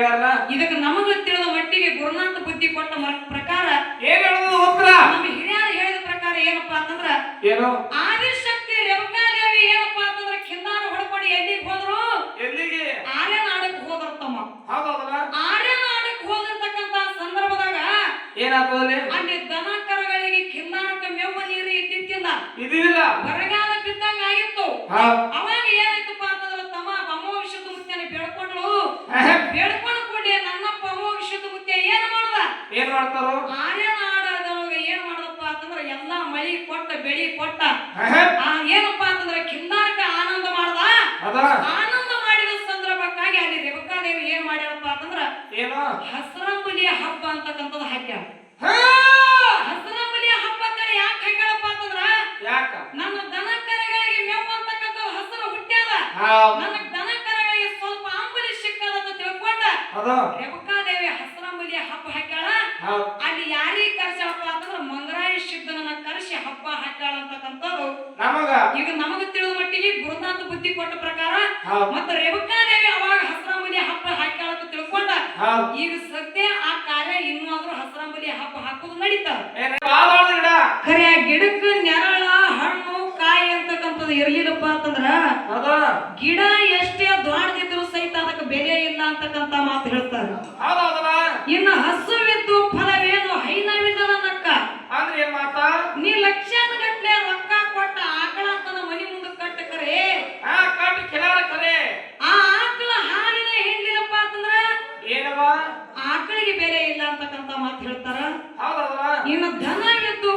ಹೇಳ್ಯಾರಲ್ಲ? ಇದಕ್ಕೆ ನಮಗ ತಿಳಿದ ಮಟ್ಟಿಗೆ ಗುರುನಾಥ ಬುದ್ಧಿ ಕೊಟ್ಟ ಪ್ರಕಾರ ಏನ್ ಹೇಳೋದು ನಮ್ಮ ಹಿರಿಯರು ಹೇಳಿದ ಪ್ರಕಾರ ಏನಪ್ಪಾ ಅಂತಂದ್ರ ಏನು? ಆದಿಶಕ್ತಿ ರೇವಕಾದೇವಿ ಏನಪ್ಪಾ ಅಂತಂದ್ರ ಕಿನ್ನಾರ ಹೊಡ್ಕೊಂಡು ಎಲ್ಲಿಗೆ ಹೋದ್ರು? ಎಲ್ಲಿಗೆ? ಆರ್ಯನಾಡಕ್ ಹೋದ್ರು ತಮ್ಮ. ಹೌದಲ್ಲ ಆರ್ಯನಾಡಕ್ ಹೋದಿರ್ತಕ್ಕಂತ ಸಂದರ್ಭದಾಗ ಏನಾಗ್ತದಲ್ಲಿ ಅಲ್ಲಿ? ದನ ಕರಗಳಿಗೆ ಕಿನ್ನಾರಕ್ಕೆ ಮೆವ್ವ ನೀರು ಇದ್ದಿತ್ತಿಲ್ಲ ಇದಿಲ್ಲ ಬರಗಾಲ ಬಿದ್ದಂಗ ಆಗಿತ್ತು ಎಲ್ಲಾ ಮಳಿ ಕೊಟ್ಟ ಬೆಳಿ ಕೊಟ್ಟ. ಏನಪ್ಪಾ ಅಂತಂದ್ರೆ ಕಿನ್ನಾರಕ ಆನಂದ ಮಾಡ್ದ? ಆನಂದ ಮಾಡಿದ ಸಂದರ್ಭಕ್ಕಾಗಿ ಅಲ್ಲಿ ರೇವಕಾದೇವಿ ಏನ್ ಮಾಡ್ಯಾರಪ್ಪ ಅಂತಂದ್ರ ಹಸರಂಬುಲಿ ಹಬ್ಬ ಅಂತಕ್ಕಂಥದ್ದು ಹಾಕ್ಯಾರ ಹಸರಂಬುಲಿ ಹಬ್ಬ ಅಂತ ಯಾಕೆ ಹಾಕ್ಯಾಳಪ್ಪ ಅಂತಂದ್ರ ನನ್ನ ದನ ಕರೆಗಳಿಗೆ ಮೇವು ಅಂತಕ್ಕಂಥ ಹಸರು ಹುಟ್ಟ್ಯಾದ. ನನ್ನ ದನ ಕರಗಳಿಗೆ ಸ್ವಲ್ಪ ಅಂಬುಲಿ ಸಿಕ್ಕದಂತ ತಿಳ್ಕೊಂಡ ರೇವಕಾದೇವಿ ಹಸರಂಬುಲಿ ಹಬ್ಬ ಹಾಕ್ಯಾಳ. ಯಾರಿಗೆ ಕರ್ಸಪ್ಪ ಅಂತಂದ್ರೆ ಮಂಗರಾಯ ಸಿದ್ಧನನ್ನ ಕರೆಸಿ ಹಬ್ಬ ಹಾಕ್ತಾಳಂತಕ್ಕಂಥದ್ದು ನಮಗ? ಈಗ ನಮಗ ತಿಳಿದ ಮಟ್ಟಿಗೆ ಗುರುನಾಥ ಬುದ್ಧಿ ಕೊಟ್ಟ ಪ್ರಕಾರ ಮತ್ತೆ ರೇವಕಾದೇವಿ ಅವಾಗ ಹಸ್ರಾಂಬಲಿ ಹಬ್ಬ ಹಾಕ್ಯಾಳ ಅಂತ ತಿಳ್ಕೊಂಡ ಈಗ ಸದ್ಯ ಆ ಕಾರ್ಯ ಇನ್ನೂ ಆದ್ರೂ ಹಸ್ರಾಂಬಲಿ ಹಬ್ಬ ಹಾಕೋದು ನಡೀತಾರ ಅಂತಕ್ಕಂತ ಮಾತು ಹೇಳ್ತಾರ. ಇನ್ನು ಧನ ಇದ್ದು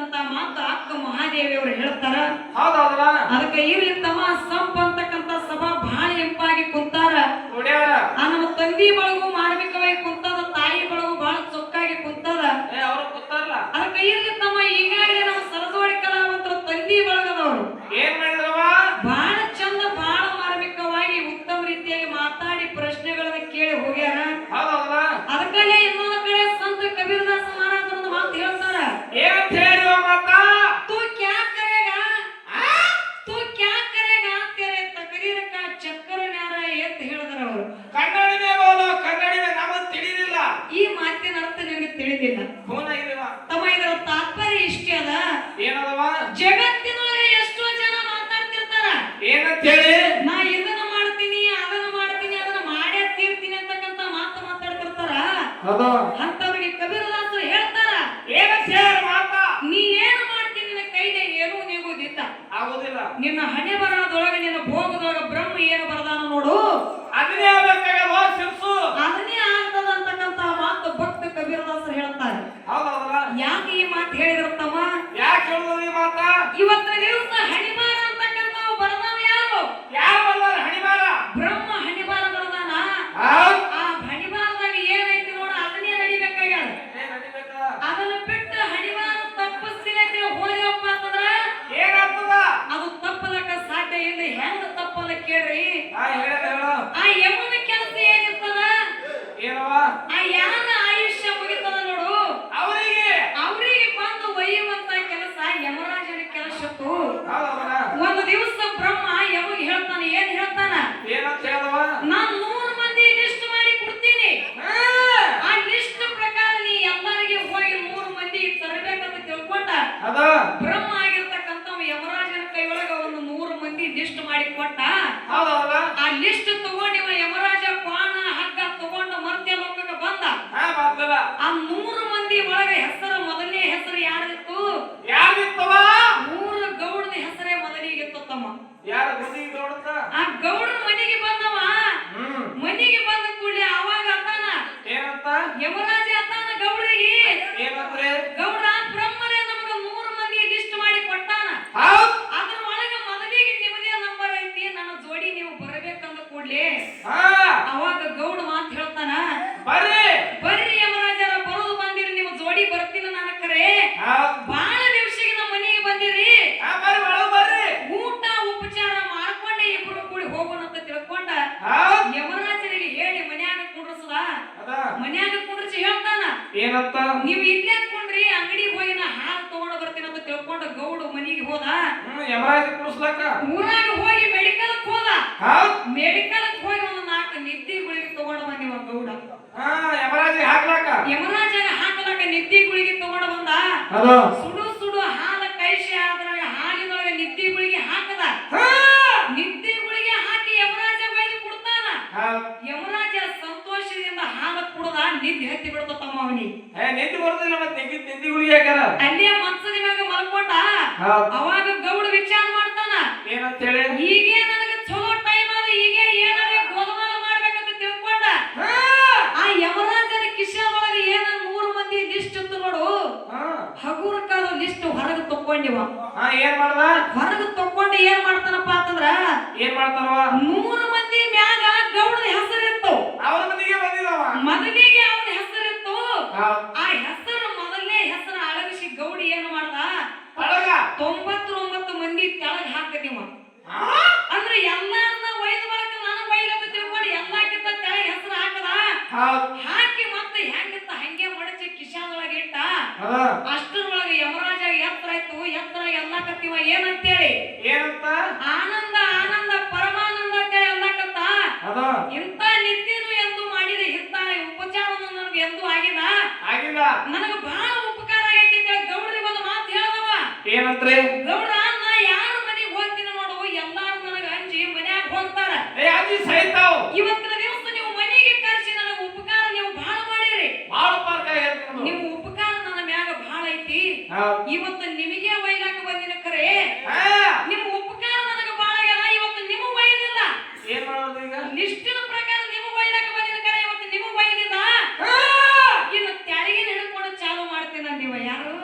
ಅಂತಕ್ಕಂತ ಮಾತ ಅಕ್ಕ ಮಹಾದೇವಿ ಅವರು ಹೇಳ್ತಾರ ಅದಕ್ಕೆ ಇರ್ಲಿ ತಮ್ಮ ಸಂಪ್ ಅಂತಕ್ಕಂತ ಸಭಾ ಬಹಳ ಎಂಪಾಗಿ ಕುಂತಾರ. ನಮ್ಮ ತಂದಿ ಬಳಗು Iya. ಮಾತು ಹೇಳಿದ್ರು ತಮ್ಮ ಯಾಕೆ ಹೇಳುವ ಮಾತಾ? ಇವತ್ತಿನ ದಿವಸ ಹಣಿಮ காலம் ಏನಂತ? ನೀವು ಇಲ್ಲೇ ಕುಂಡ್ರಿ ಅಂಗಡಿ ಹೋಗಿ ನಾ ಹಾಲು ತಗೊಂಡು ಬರ್ತೀನಿ ಅಂತ ತಿಳ್ಕೊಂಡು ಗೌಡ ಮನೆಗೆ ಹೋದ. ಯಮರಾಜ್ ಯಮರಾಜ ಕುಡಿಸ್ಲಕ್ಕ ಊರಾಗ ಹೋಗಿ ಮೆಡಿಕಲ್ ಹೋದ. ಮೆಡಿಕಲ್ ಹೋಗಿ ಒಂದು ನಾಲ್ಕು ನಿದ್ದಿ ಗುಳಿಗೆ ತಗೊಂಡ ಒಂದು ಗೌಡ. ಯಮರಾಜ ಹಾಕ್ಲಕ್ಕ? ಯಮರಾಜನ ಹಾಕಲಕ ನಿದ್ದಿ ಗುಳಿಗೆ ತಗೊಂಡು ಬಂದ. ಸುಡು ಸುಡು ಹಾಲ ಕೈಸಿ ಅದ್ರಾಗ ಹಾಲಿನೊಳಗೆ ನಿದ್ದಿ ಗುಳಿಗೆ ಹಾಕದ ಹಾ ನಿದ್ದಿ ಗುಳಿಗೆ ಹಾಕಿ ಯಮರಾಜ ಬೈದು ಕೊಡ್ತಾನ ಹೌದ್ ಯಮರಾಜ ಸಂತೋಷದಿಂದ ಹಾಲ ಕುಡ್ದ ನಿದ್ದೆ ಹತ್ತಿ ಅವನಿ ಏ ನಿಂತು ಬರ್ದಿಲ್ಲ ಮತ್ತೆ ನಿಂತಿ ಗುಳಿ ಯಾಕಾರ ಅಲ್ಲೇ ಮನ್ಸದ ಮ್ಯಾಗ ಮಲ್ಕೊಂಡ? ಅವಾಗ ಗೌಡ ವಿಚಾರ ಮಾಡ್ತಾನ? ಏನಂತ ಹೇಳಿ? ಹೀಗೆ ನನಗೆ ಚಲೋ ಟೈಮ್ ಅದ ಹೀಗೆ ಏನಾರ ಗೋಲಮಾಲ ಮಾಡ್ಬೇಕಂತ ತಿಳ್ಕೊಂಡ. ಆ ಯಮರಾಜನ ಕಿಶನ್ ಒಳಗೆ ಏನ ಮೂರು ಮಂದಿ ಲಿಸ್ಟ್ ಇತ್ತು ನೋಡು. ಹಾ. ಕಾಲ ಲಿಸ್ಟ್ ಹೊರಗೆ ತಕೊಂಡಿವ ಏನ್ ಮಾಡ್ದ? ಹೊರಗೆ ತಕೊಂಡು ಏನ್ ಮಾಡ್ತಾನಪ್ಪ ಅಂತಂದ್ರ ಏನ್ ಮಾಡ್ತಾನವ? ನೂರು ಮಂದಿ ಮ್ಯಾಗ ಗೌಡನ ಹೆಸರಿತ್ತು ಅವ್ರ ಮನೆಗೆ ಬಂದಿದವ ಮೊದಲಿಗೆ ಅವನ ಹೆಸರಿತ್ತು ಹೌದ್ ಆ ಹೆಸರು ಮೊದಲನೇ ಹೆಸರು ಅಳಗಿಸಿ ಗೌಡಿ ಏನು ಮಾಡ್ದ? ತೊಂಬತ್ತೊಂಬತ್ತು ಮಂದಿ ತೆಳಗ್ ಹಾಕದಿವ ಹಾ ಅಂದ್ರೆ ಎಲ್ಲಾರನ್ನ ಒಯ್ದ ಬಳಕ ನಾನು ಒಯ್ಲತ್ತ ತಿಳ್ಕೊಂಡು ಎಲ್ಲಕ್ಕಿಂತ ತೆಳಗ್ ಹೆಸರು ಹಾಕದ? ಹಾಕಿ ಮತ್ತೆ ಹೆಂಗಿತ್ತ? ಹಂಗೆ ಮಡಚಿ ಕಿಶಾದೊಳಗೆ ಇಟ್ಟ. ಅದ ಅಷ್ಟರೊಳಗೆ ಯಮರಾಜ ಎತ್ತರ ಆಯ್ತು ಎತ್ತರ ಎಲ್ಲಾ ಕತ್ತಿವ ಏನಂತ ಆನಂದ ಆನಂದ ಪರಮಾನಂದ ಅಂತೇಳಿ ಎಲ್ಲಾಕತ್ತ ಅದ ಇಂಥ ನಿತ್ಯನು ಎಂದು ಮಾಡಿದ ಇಂಥ ಉಪಚಾರವನ್ನು ನನಗೆ ಎಂದೂ ಆಗಿಲ್ಲ ಆಗಿಲ್ಲ ನನಗೆ ಬಹಳ ಉಪಕಾರ ಆಗೈತಿ ಅಂತೇಳಿ ಗೌಡ್ರಿಗೆ ಒಂದು ಮಾತು ಹೇಳದವ ಯಾರ ಮನೆಗೆ ಹೋಗ್ತೀನಿ ನೋಡು ಎಲ್ಲಾರು ನನಗೆ ಅಂಜಿ ಮನ್ಯಾಗ ಹೋಗ್ತಾರ. ಏ ಅಜ್ಜಿ ಸಹಿತಾವ್ ಇವತ್ತಿನ ದಿವಸ ನೀವು ಮನೆಗೆ ಕರೆಸಿ ನನಗೆ ಉಪಕಾರ ನೀವು ಬಹಳ ಮಾಡಿರಿ. ನಿಮ್ಮ ಉಪಕಾರ ನನ್ನ ಮ್ಯಾಗ ಬಹಳ ಐತಿ. ಇವತ್ತು ನಿಮಗೆ ಒಯ್ಲಾಕ ಬಂದಿನ ಖರೆ ಹಾ ನಿಮ್ಮ ಉಪಕಾರ ನನಗೆ ಬಹಳ ಆಗ್ಯದ ಇವತ್ತು ನಿಮಗೆ ಒಯ್ದಿಲ್ಲ ಏನ್ ಮಾಡೋದು ಈಗ ಲಿಸ್ಟಿನ ಪ್ರಕಾರ ನಿಮಗೆ ಒಯ್ಲಾಕ ಬಂದಿನ ಖರೆ ಇವತ್ತು ನಿಮಗೆ ಒಯ್ದಿಲ್ಲ ಹಾ! ಇನ್ನು ತೆಳಗಿನ ಹಿಡ್ಕೊಂಡು ಚಾಲು ಮಾಡ್ತೀನಿ ನೀವ ಯಾರು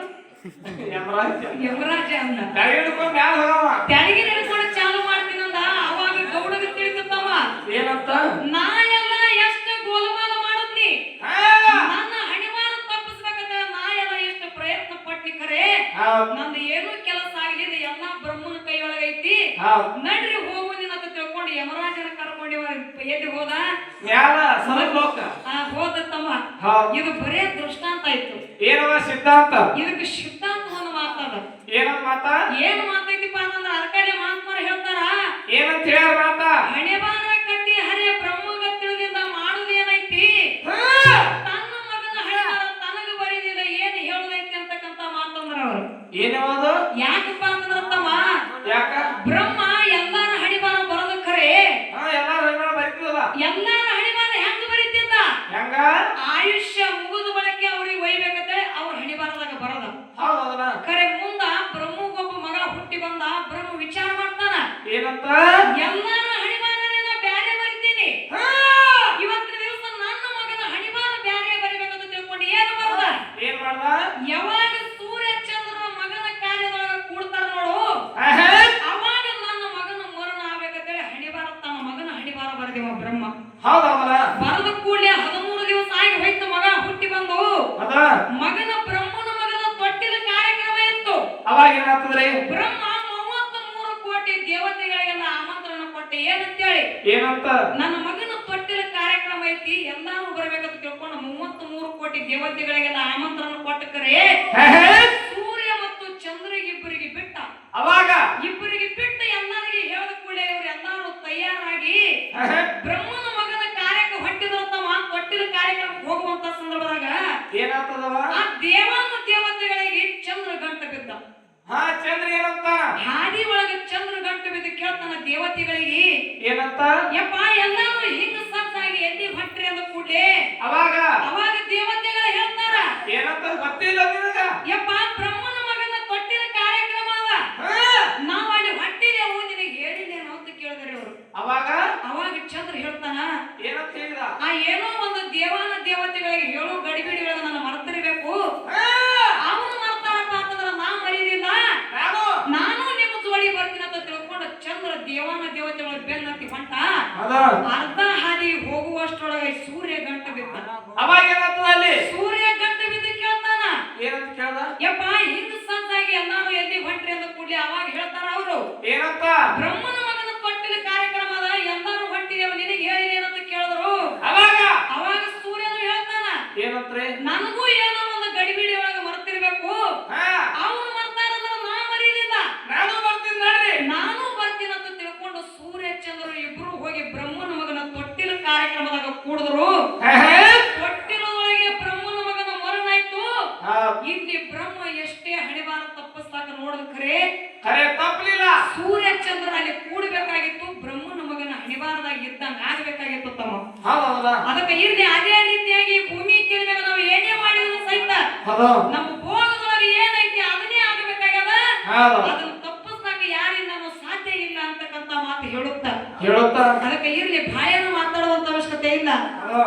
ಯಮರಾಜ ಯಮರಾಜ ಅಂದ ತಲೆ ಹಿಡ್ಕೊಂಡ್ ಮ್ಯಾಲ ಹೋಗವ ತೆಳಗಿನ ಹಿಡ್ಕೊಂಡು ಚಾಲು ಮಾಡ್ತೀನಂದ ಅವಾಗ ಗೌಡಗ ತಿಳಿತಮ್ಮ ಏನಂತ ನಾ ಎಲ್ಲ ಎಷ್ಟು ಗೋಲಮಾಲ ಮಾಡತ್ನಿ ಹಾ! ನನ್ನ ಹಣಿವಾರ ತಪ್ಪಿಸ್ಬೇಕಂತ ನಾ ಎಲ್ಲ ಎಷ್ಟು ಪ್ರಯತ್ನ ಪಟ್ನಿ ಖರೆ ಹೌದ್ ನಂದು ಏನೂ ಕೆಲಸ ಆಗಲಿದೆ ಎಲ್ಲಾ ಬ್ರಹ್ಮನ ಕೈಯೊಳಗೈತಿ ಹೌದ್ ನಡ್ರಿ ಹೋಗು ಅಂತ ತಿಳ್ಕೊಂಡು ಯಮರಾಜನ ಕರ್ಕೊಂಡು ಎಲ್ಲಿ ಹೋದ? ಮ್ಯಾಲ ಆ ಹೋದ ತಮ್ಮ. ಇದು ಬರೇ ದೃಷ್ಟಾಂತ ಆಯ್ತು. ಏನವ ಸಿದ್ಧಾಂತ? ಇದಕ್ಕೆ ಸಿದ್ಧಾಂತವನ್ನು ಮಾತಾಡ ಏನ ಮಾತ? ಏನ್ ಮಾತೈತಿಪ್ಪ ಅಂತಂದ್ರ ಅರ್ಕಡೆ ಮಾತ್ಮಾರ ಹೇಳ್ತಾರ ಏನಂತ ಹೇಳ ಮಾತ? ಹಣೆಬಾರ ಕಟ್ಟಿ ಹರೇ ಬ್ರಹ್ಮಗ ತಿಳಿದಿಂದ ಮಾಡುದೇನೈತಿ! ತನ್ನ ಮಗನ ಹಣೆಬಾರ ತನಗ ಬರೀದಿಲ್ಲ ಏನ್ ಹೇಳುದೈತಿ ಅಂತಕ್ಕಂತ ಮಾತಂದ್ರ ಅವರು. ಏನವಾದ ಯಾಕಪ್ಪ ಆಯುಷ್ಯ ಮುಗಿದ ಬಳಕೆ ಅವ್ರಿಗೆ ಒಯ್ಬೇಕಂತೆ ಅವ್ರ ಹಣಿಬಾರದಾಗ ಬರದ. ಹೌದ್ ಕರೆ ಖರೆ ಮುಂದ ಬ್ರಹ್ಮಗೊಬ್ಬ ಮಗ ಹುಟ್ಟಿ ಬಂದ ಬ್ರಹ್ಮ ವಿಚಾರ ಮಾಡ್ತಾನ. ಏನಂತ ಎಲ್ಲಾರ ಹಣಿಬಾರನ ಬ್ಯಾರೆ ಬರಿತೀನಿ ಹಾ! ಇವತ್ತಿನ ದಿವಸ ನನ್ನ ಮಗನ ಹಣಿಬಾರ ಬ್ಯಾರೆ ಬರಿಬೇಕಂತ ತಿಳ್ಕೊಂಡು ಏನು ಬರದ ಏನ್ ಮಾಡ್ದ ಯಾವಾಗ ಸೂರ್ಯ ಚಂದ್ರ ಮಗನ ಕಾರ್ಯದೊಳಗ ಕೂಡ್ತಾರ ನೋಡು ಆಹಾ! ಅವಾಗ ನನ್ನ ಮಗನ ಮರಣ ಆಗ್ಬೇಕಂತೇಳಿ ಹಣಿಬಾರ ತನ್ನ ಮಗನ ಹಣಿಬಾರ ಬರೆದಿವ ಬ್ರಹ್ಮ ಹೌದ್ ಹೌದಲ್ಲ ಬರದ ಕೂಡಲೇ ಹದಿಮೂರು ದಿವಸ ಆಗಿ ಹೋಯ್ತು ಮಗ ಹುಟ್ಟಿ ಬಂದು ಅದ ಮಗನ ಬ್ರಹ್ಮನ ಮಗನ ತೊಟ್ಟಿದ ಕಾರ್ಯಕ್ರಮ ಏನಾಗ್ತದ್ರಿ ಬ್ರಹ್ಮ ಮೂವತ್ತ ಮೂರು ಕೋಟಿ ದೇವತೆಗಳಿಗೆಲ್ಲ ಆಮಂತ್ರಣ ಕೊಟ್ಟೆ. ಏನಂತೇಳಿ? ಏನಂತ? ನನ್ನ ಮಗನ ತೊಟ್ಟಿಲ ಕಾರ್ಯಕ್ರಮ ಐತಿ. ಎಲ್ಲಾರು ಬರ್ಬೇಕಂತ ತಿಳ್ಕೊಂಡು ಮೂವತ್ತ ಮೂರು ಕೋಟಿ ದೇವತೆಗಳಿಗೆಲ್ಲ ಆಮಂತ್ರಣ ಕೊಟ್ಟಕರೆ! ಸೂರ್ಯ ಮತ್ತು ಚಂದ್ರಿಗೆ ಇಬ್ಬರಿಗೆ ಬಿಟ್ಟ. ಅವಾಗ? ಇಬ್ಬರಿಗೆ ಬಿಟ್ಟ ಎಲ್ಲರಿಗೆ ಹೇಳಿದ ಕೂಡಲೇ ಇವ್ರು ಎಲ್ಲಾರು ತಯಾರಾಗಿ ಬ್ರಹ್ಮನ ಮಗನ ಕಾರ್ಯಕ್ಕೆ ಹೊಟ್ಟಿದ್ರು ತಮ್ಮ ತೊಟ್ಟಿಲ ಕಾರ್ಯಕ್ರಮಕ್ಕೆ ಹೋಗುವಂತ ಸಂದರ್ಭದಾಗ ಏನಾಗ್ತದವ? ಆ ದೇವಾನು ಬಿದ್ದ ಹಾ ಚಂದ್ರ ಏನಂತ? ಹಾದಿ ಒಳಗ ಚಂದ್ರ ಗಂಟು ಬಿದ್ದು ಕೇಳ್ತಾನ ದೇವತೆಗಳಿಗೆ. ಏನಂತ? ಯಪ್ಪ ಎಲ್ಲಾನು ಹಿಂಗ ಸತ್ತಾಗಿ ಎಲ್ಲಿ ಹೊಟ್ರಿ ಅಂದ ಕೂಡಲೇ. ಅವಾಗ? ಅವಾಗ ದೇವತೆಗಳು ಹೇಳ್ತಾರ ಹೌದು ಅರ್ಧ ಹಾದಿ ಹೋಗುವಷ್ಟರೊಳಗೆ ಸೂರ್ಯ ಗಂಟು ಬಿದ್ದ ಅವಾಗ ಏನಾಗ್ತದ ಅಲ್ಲಿ ಸೂರ್ಯ ಗಂಟು ಬಿದ್ದು ಕೇಳ್ತಾನ ಏನಂತ ಕೇಳ್ದ ಯಪ್ಪ ಹಿಂಗ್ ಸಂತಾಗಿ ಎಲ್ಲಾರು ಎಲ್ಲಿ ಹೊಂಟ್ರಿ ಅಂತ ಕೂಡ್ಲಿ ಅವಾಗ ಹೇಳ್ತಾರ ಅವರು ಏನಂತ ಬ್ರಹ್ಮನ ಮಗನ ತೊಟ್ಟಿಲ ಕಾರ್ಯಕ್ರಮದ ಎಲ್ಲಾರು ಹೊಂಟಿದೇವ ನಿನಗೆ ಹೇಳಿ ಏನಂತ ಕೇಳಿದ್ರು ಅವಾಗ ಅವಾಗ ಸೂರ್ಯನು ಹೇಳ್ತಾನ ಏನಂತ್ರಿ ನನಗೂ ಏನೋ ಒಂದು ಗಡಿಬಿಡಿ ಒಳಗೆ ಮರ್ತಿರ್ಬೇಕು ಹಾ ಅವನು ಮರ್ತಾರಂದ್ರ ನಾ ಮರೀಲಿಲ್ಲ ನಾನು ಬರ್ತೀನಿ ನೋಡ್ರಿ ನಾನು ಬರ್ತೀನಿ ಅಂತ ತಿಳ್ಕೊಂಡು ಸೂರ್ಯ ಚಂದ್ರರು ಇಬ್ರು ಹೋಗಿ ಬ್ರಹ್ಮನ ಮಗನ ತೊಟ್ಟಿಲ ಕಾರ್ಯಕ್ರಮದಾಗ ಕೂಡಿದ್ರು ತೊಟ್ಟಿಲದೊಳಗೆ ಬ್ರಹ್ಮನ ಮಗನ ಮರಣಾಯ್ತು ಹಾ, ಇಲ್ಲಿ ಬ್ರಹ್ಮ ಎಷ್ಟೇ ಹಣಿಬಾರ ತಪ್ಪಿಸ್ತಾಕ ನೋಡಿದ ಖರೆ ತಪ್ಪಲಿಲ್ಲ ಸೂರ್ಯ ಚಂದ್ರ ಅಲ್ಲಿ ಕೂಡಬೇಕಾಗಿತ್ತು ಬ್ರಹ್ಮನ ಮಗನ ಹಣಿಬಾರದಾಗ ಇದ್ದಂಗ ಆಗ್ಬೇಕಾಗಿತ್ತು ತಮ್ಮ. ಅದಕ್ಕೆ ಇರ್ಲಿ ಅದೇ ರೀತಿಯಾಗಿ ಭೂಮಿ ತಿಳಿದಾಗ ನಾವು ಏನೇ ಮಾಡಿದ್ರು ಸಹಿತ ನಮ್ಮ ಭೋಗದೊಳಗೆ ಏನೈತಿ ಅದನ್ನೇ ಆಗಬೇಕಾಗ್ಯದ? ಹೌದು. ಅದನ್ನ ತಪ್ಪಿಸ್ಲಾಕ ಯಾರಿಂದನೂ ಸಾಧ್ಯ ಇಲ್ಲ ಅಂತಕ್ಕಂತ ಮಾತು ಹೇಳುತ್ತ? ಹೇಳುತ್ತ? ಅದಕ್ಕೆ ಇರ್ಲಿ ಬಾಯನ್ನು ಮಾತಾಡುವಂತ ಅವಶ್ಯಕತೆ ಇಲ್ಲ. ಹೌದು.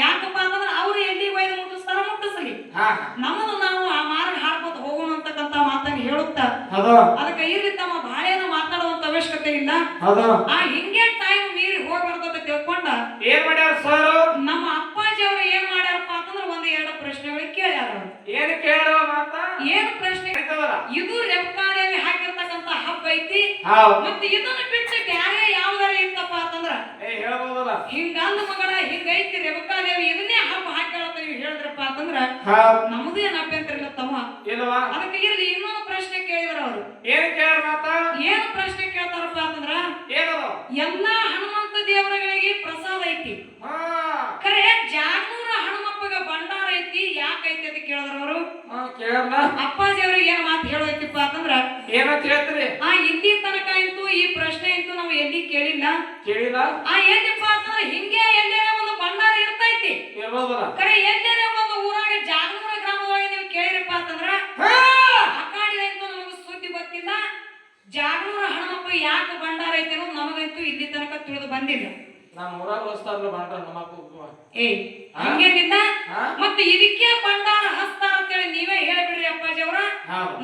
ಯಾಕಪ್ಪ ಅಂತಂದ್ರೆ ಅವ್ರು ಎಲ್ಲಿ ಒಯ್ದು ಮುಟ್ಟಿಸ್ತಾರ ಮುಟ್ಟಿಸ್ಲಿ. ನಮ್ಮನ್ನು ನಮ್ಮದು ನಾವು ಆ ಮಾರ್ಗ ಹಾಡ್ಕೊತ ಹೋಗೋಣ ಅಂತಕ್ಕಂತ ಮಾತನ್ನ ಹೇಳುತ್ತಾ? ಅದಕ್ಕೆ ಇಲ್ಲಿ ತಮ್ಮ ಬಾಳೆಯನ್ನು ಮಾತಾಡುವಂತ ಅವಶ್ಯಕತೆ ಇಲ್ಲ. ಆ ಹಿಂಗೆ ಟೈಮ್ ಮೀರಿ ಹೋಗ್ಬಾರ್ದಂತ ತಿಳ್ಕೊಂಡ? ಏನ್ ಮಾಡ್ಯಾರ ಸರ್? ನಮ್ಮ ಅಪ್ಪಾಜಿ ಅವರು ಏನ್ ಮಾಡ್ಯಾರಪ್ಪ ಅಂತಂದ್ರೆ ಒಂದ್ ಎರಡು ಪ್ರಶ್ನೆಗಳು ಕೇಳ್ಯಾರ. ಏನ್ ಕೇಳೋ ಮಾತ? ಏನ್ ಪ್ರಶ್ನೆ? ಇದು ರೆಬಕಾದೇವಿ ಹಾಕಿರ್ತಕ್ಕಂತ ಹಬ್ಬ ಐತಿ. ಮತ್ತೆ ಇದನ್ನ ಬಿಟ್ಟು ಬ್ಯಾರೆ ಯಾವ್ದಾರ ಇತ್ತಪ್ಪ ಅಂತಂದ್ರ ಏ ಹೇಳ್ಬೋದಲ್ಲ ಹಿಂಗಂದ ಮಗಳ ಹಿಂಗೈತಿ ರೇವಕಾದೇವಿ ಇದನ್ನೇ ಹಬ್ಬ ಹಾಕ್ಯಾಳತ್ತ ನೀವು ಹೇಳಿದ್ರಪ್ಪ ಅಂತಂದ್ರ ನಮ್ದು ಏನ್ ಅಭ್ಯಂತರ ಇಲ್ಲ ತಮ್ಮ. ಇಲ್ವಾ ಅದಕ್ಕೆ ಇರ್ಲಿ ಇನ್ನೊಂದು ಪ್ರಶ್ನೆ ಕೇಳಿದ್ರ ಅವ್ರು. ಏನ್ ಕೇಳ ಮಾತ? ಏನ್ ಪ್ರಶ್ನೆ ಕೇಳ್ತಾರಪ್ಪ ಅಂತಂದ್ರ ಏನದು? ಎಲ್ಲಾ ಹನುಮಂತ ದೇವರಗಳಿಗೆ ಪ್ರಸಾದ ಐತಿ. ಖರೆ ಜಾಗೂರ ಹನುಮಪ್ಪಗ ಭಂಡಾರ ಐತಿ ಯಾಕೈತಿ ಅಂತ ಕೇಳಿದ್ರ ಅವರು? ಅಪ್ಪಾಜಿ ಅವ್ರಿಗೆ ಏನ್ ಮಾತು ಹೇಳೋಯ್ತಿಪ್ಪ ಅಂತಂದ್ರ ಏನಂತ ಹೇಳ್ತೀರಿ? ಆ ಇಲ್ಲಿ ತನಕ ಇಂತು ಈ ಪ್ರಶ್ನೆ ಇಂತು ನಾವು ಎಲ್ಲಿ ಕೇಳಿಲ್ಲ. ಕೇಳಿಲ್ಲ. ಆ ಏನಪ್ಪ ಅಂತಂದ್ರ ಹಿಂಗೆ ಎಲ್ಲೇನ ಒಂದು ಭಂಡಾರ ಇರ್ತೈತಿ ಇರ್ಬೋದಲ್ಲ ಕರೆ ಎಲ್ಲೇನೆ ಒಂದು ಊರಾಗ ಜಾಗೂರ ಗ್ರಾಮದೊಳಗೆ ನೀವು ಕೇಳಿರಪ್ಪ ಅಂತಂದ್ರ ಹಾ! ಅಕಾಡಿದಂತೂ ನಮಗೆ ಸುದ್ದಿ ಗೊತ್ತಿಲ್ಲ. ಜಾಗೂರ ಹಣಮಪ್ಪ ಯಾಕೆ ಭಂಡಾರ ಐತಿ ಅನ್ನೋದು ನಮಗಂತೂ ಇಲ್ಲಿ ತನಕ ತಿಳಿದು ಬಂದಿಲ್ಲ. ನಮ್ಮ ಊರಾಗ ಹೊಸ್ತಾರಲ್ಲ ಬಾಂಡ ನಮ್ಮ ಏ ಹಂಗೇನಿಲ್ಲ. ಮತ್ತೆ ಇದಕ್ಕೆ ಭಂಡಾರ ಹಸ್ತಾರ ಅಂತೇಳಿ ನೀವೇ ಹೇಳ್ಬಿಡ್ರಿ ಅಪ್ಪಾಜಿ ಅವ್ರ.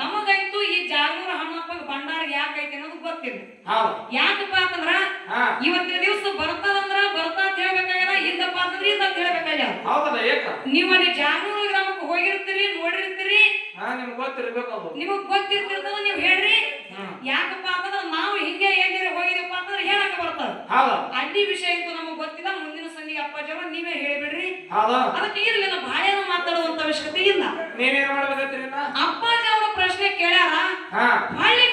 ನಮಗಂತೂ ಈ ಜಾಗೂರ ಹನುಮಪ್ಪಗೆ ಭಂಡಾರ ಯಾಕೈತೆ ಅನ್ನೋದು ಗೊತ್ತಿಲ್ಲ. ಯಾಕಪ್ಪ ಅಂತಂದ್ರ ಇವತ್ತಿನ ದಿವಸ ಬರ್ತದಂದ್ರ ಬರ್ತಾ ಅಂತ ಹೇಳ್ಬೇಕಾಗ್ಯದ ಇಲ್ಲಪ್ಪ ಅಂತಂದ್ರೆ ಅಂತ ಹೇಳ್ಬೇಕಾಗ್ಯದ. ಹೌದಲ್ಲ ಏಕ? ನೀವು ಅಲ್ಲಿ ಜಾನೂರು ಗ್ರಾಮಕ್ಕೆ ಹೋಗಿರ್ತೀರಿ ನೋಡಿರ್ತೀರಿ. ನಿಮ್ಗೆ ಗೊತ್ತಿರ್ಬೇಕು ಅದು ನಿಮಗ್ ಗೊತ್ತಿರ್ತಿರ್ತದ ನೀವು ಹೇಳ್ರಿ. ಯಾಕಪ್ಪ ಅಂತಂದ್ರೆ ನಾವು ಹಿಂಗೆ ಏನಿರ ಹೋಗಿದಪ್ಪ ಅಂತಂದ್ರೆ ಹೇಳಕ್ ಬರ್ತದ ಅಲ್ಲಿ ವಿಷಯ ಇತ್ತು ನಮಗ್ ಗೊತ್ತಿಲ್ಲ. ಮುಂದಿನ ಸಂಧಿಗೆ ಅಪ್ಪಾಜಿ ಜವ ನೀವೇ ಹೇಳ್ಬಿಡ್ರಿ. ಅದಕ್ಕೆ ಇರ್ಲಿ ನಾವು ಬಾಳೆನ ಮಾತಾಡುವಂತ ಅವಶ್ಯಕತೆ ಇಲ್ಲ. ನೀವೇನ್ ಮಾಡ್ಬೇಕತ್ರಿ ಅಪ್ಪಾಜಿ ಅವರ ಪ್ರಶ್ನೆ ಕೇಳ್ಯಾರ. ಹೊಳ್ಳಿ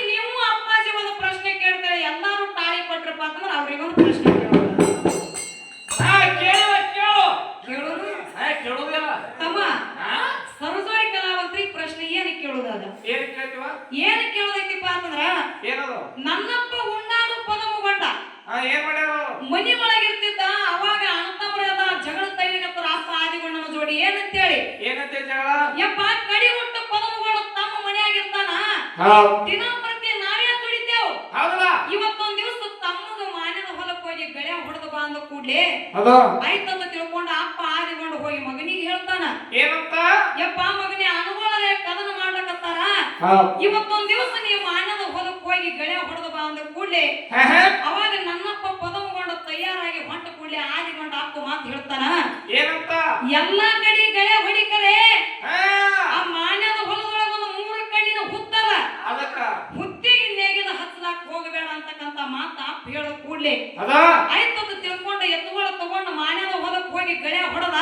ಮನೆಯಾಗಿರ್ತಾನ ಪ್ರತಿ ನಾವೇ ದುಡಿತೇವ್. ಹೌದಲ್ಲ? ಇವತ್ತೊಂದ್ ದಿವಸ ತಮ್ಮಗ ಮಾನ್ಯದ ಹೊಲಕ್ಕೆ ಹೋಗಿ ಗಳೆ ಹೊಡೆದು ಬಾ ಅಂದ ಕೂಡ್ಲೆ ಅದು ಆಯ್ತಂತ ತಿಳ್ಕೊಂಡು ಅಪ್ಪ ಆದಿಗೊಂಡು ಹೋಗಿ ಮಗನಿಗೆ ಹೇಳ್ತಾನ. ಏನಂತ? ಯಪ್ಪ ಮಗನೇ ಅನುಗೋಳರೆ ಕದನ ಮಾಡ್ಲಕತ್ತಾರ? ಇವತ್ತೊಂದ್ ದಿವಸ ನೀವು ಮಾನ್ಯದ ಹೊಲಕ್ಕೆ ಹೋಗಿ ಗಳೆ ಹೊಡೆದು ಬಾ ಅಂದ ಕೂಡ್ಲೆ ಅವಾಗ ನನ್ನಪ್ಪ ಪದಮಗೊಂಡು ತಯಾರಾಗಿ ಹೊಂಟ ಕೂಡ್ಲೆ ಆದಿಗೊಂಡ ಅಪ್ಪ ಮಾತು ಹೇಳ್ತಾನ. ಏನಂತ? ಎಲ್ಲಾ ಕಡೆ ಗಳೆ ಹೊಡಿಕರೆ ಹಾ ಆ ಮಾನ್ಯದ ಹೊಲದೊಳಗ ಒಂದು ಮೂರು ಕಣ್ಣಿನ ಹುತ್ತದ ಅದಕ್ಕ ಹುತ್ತಿಗೆ ನೇಗಿದ ಹಚ್ಚಲಾಕ್ ಹೋಗಬೇಡ ಅಂತಕ್ಕಂತ ಮಾತ ಅಪ್ಪ ಹೇಳೋ ಕೂಡ್ಲೆ. ಆಯ್ತಂತ ತಿಳ್ಕೊಂಡು ಎತ್ತುಗಳ ತಗೊಂಡ ಮಾನ್ಯದ ಹೊಲಕ್ ಹೋಗಿ ಗಳ್ಯಾ ಹೊಡೆದ?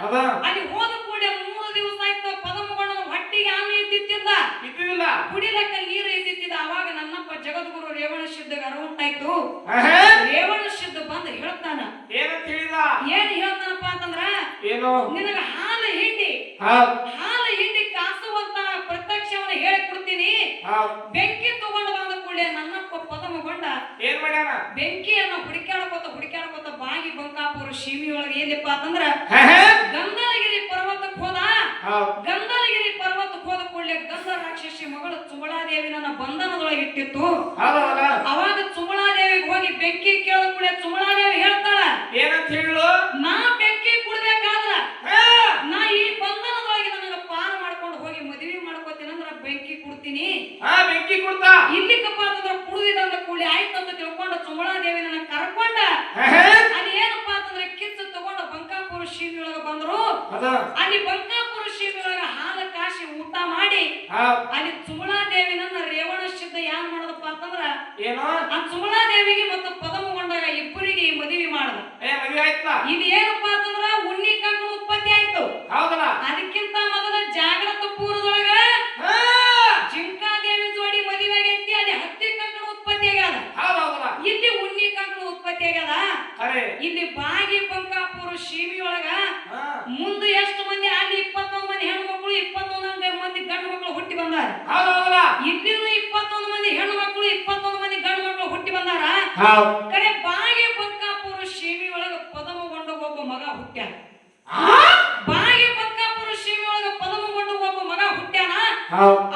ಅಲ್ಲಿ ಹೋದ ಕೂಡ ಮೂರು ದಿವಸ ಆಯ್ತು ಪದಮಗೊಂಡ ಹೊಟ್ಟಿಗೆ ಆಮೆ ಇದ್ದಿತ್ತಿಲ್ಲ ಇದ್ದಿಲ್ಲ ಕುಡಿಲಕ್ಕ ನೀರು ಇದ್ದಿತ್ತಿಲ್ಲ ಅವಾಗ ನನ್ನಪ್ಪ ಜಗದ್ಗುರು ರೇವಣ ಸಿದ್ಧಗಾರ ಉಂಟಾಯ್ತು ರಾಕ್ಷಸಿ ಮಗಳು ಚುಮಳಾದೇವಿನ ಬಂಧನದೊಳಗೆ ಇಟ್ಟಿತ್ತು. ಅವಾಗ ಚುಮಳಾದೇವಿಗೆ ಹೋಗಿ ಬೆಂಕಿ ಕೇಳಿದ ಕೂಡ ದೇವಿ ಹೇಳ್ತಾಳ ಏನಂತ ಹೇಳು ನಾ ಬೆಂಕಿ ಕುಡ್ಬೇಕಾದ್ರ ನಾ ಈ ಬಂಧನದೊಳಗೆ ನನಗೆ ಪಾನ ಮಾಡ್ಕೊಂಡು ಹೋಗಿ ಮದುವೆ ಮಾಡ್ಕೋತೀನಿ ಅಂದ್ರೆ ಬೆಂಕಿ ಕುಡ್ತೀನಿ. ಬೆಂಕಿ ಕುಡ್ತಾ. ಇಲ್ಲಿ ಕಪ್ಪಾತಂದ್ರ ಕುಡಿದಂದ ಕೂಡಿ ಆಯ್ತು ಅಂತ ತಿಳ್ಕೊಂಡ ಚುಮಳಾದೇವಿ ನನ್ನ ಕರ್ಕೊಂಡ. ಅದೇನಪ್ಪ ಅಂತಂದ್ರೆ ಕಿಚ್ಚು ತಗೊಂಡು ಬಂಕಾಪುರ ಶೀನ್ ಒಳಗೆ ಬಂದ್ರು how